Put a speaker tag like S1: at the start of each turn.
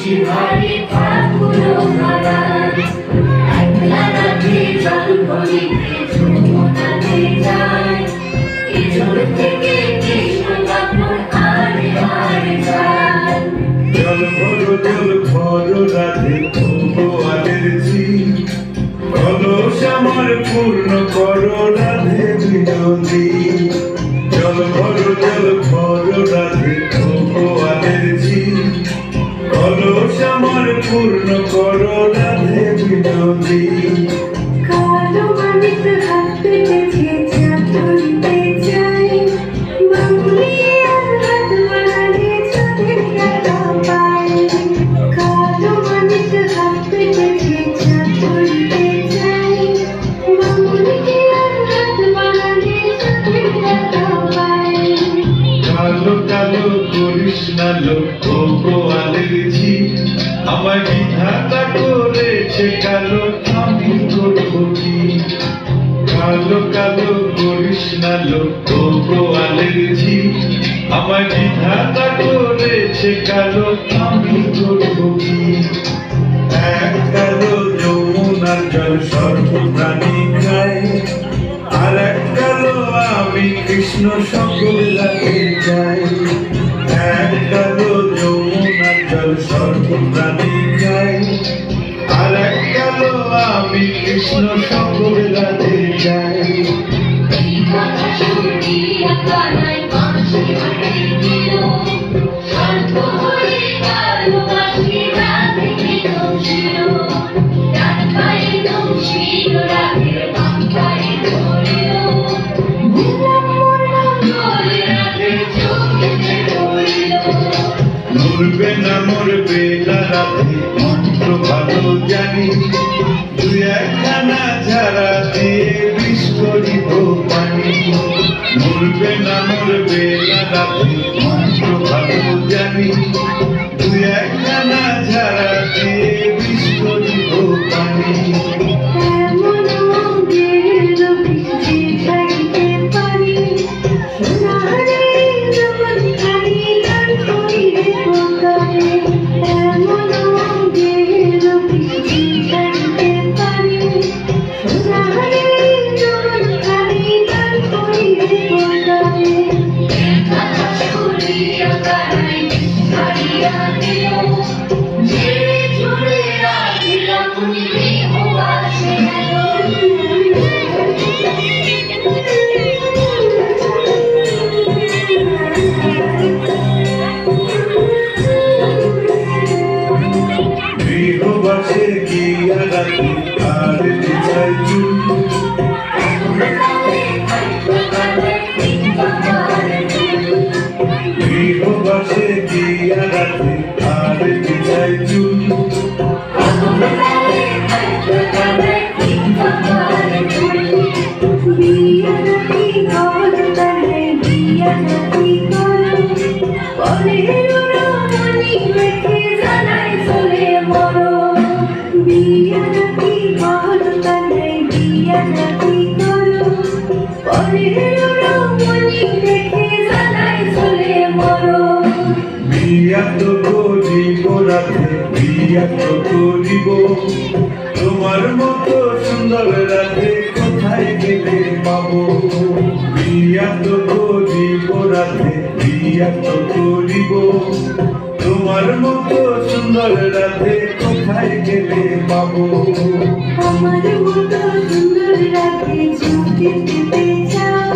S1: বংশী ভারী ঠাকুর হারায় একলা রাধে জল ভরিতে যমুনাতে যায়। কিশোর থেকে কৃষ্ণ কাপুর আরে আরে যায়।
S2: জল ভরো জল ভরো, রাধে ভগবানের জি। কলস আমার পূর্ণ করো, রাধে বিনোদী আমার আমার বিধাতা করেছে কালো আমি করব কি? কালো কালো করিস না লোক আমার বিধাতা করেছে কালো আমি করব কি? এক কালো যমুনার জল সর্বপ্রাণী খায়, আর এক কালো আমি কৃষ্ণ সকল লাগে যাই সর্বপ্রাণী খায় আর এক কালো আমি কৃষ্ণ সকল যাই। রাতে মন্ত্র ভালো জানি তুই একখানা ঝাড়া দিয়ে বিষ করিব পানি। মরবে না মরবে না গৃহবাসে গিয়া রাতে আর চাই গৃহবাসে গিয়া রাতে আর চাই চুল
S3: বিয়া
S2: তো করিব রাতে বিয়া তো করিব তোমার মতো সুন্দর রাতে কোথায় গেলে পাবো বিয়া তো করিব রাতে তো করিব তোমার মতো সুন্দর রাধে কোথায় গেলে পাবো?
S3: আমার মতো সুন্দর রাধে ঝুঁকে চাও?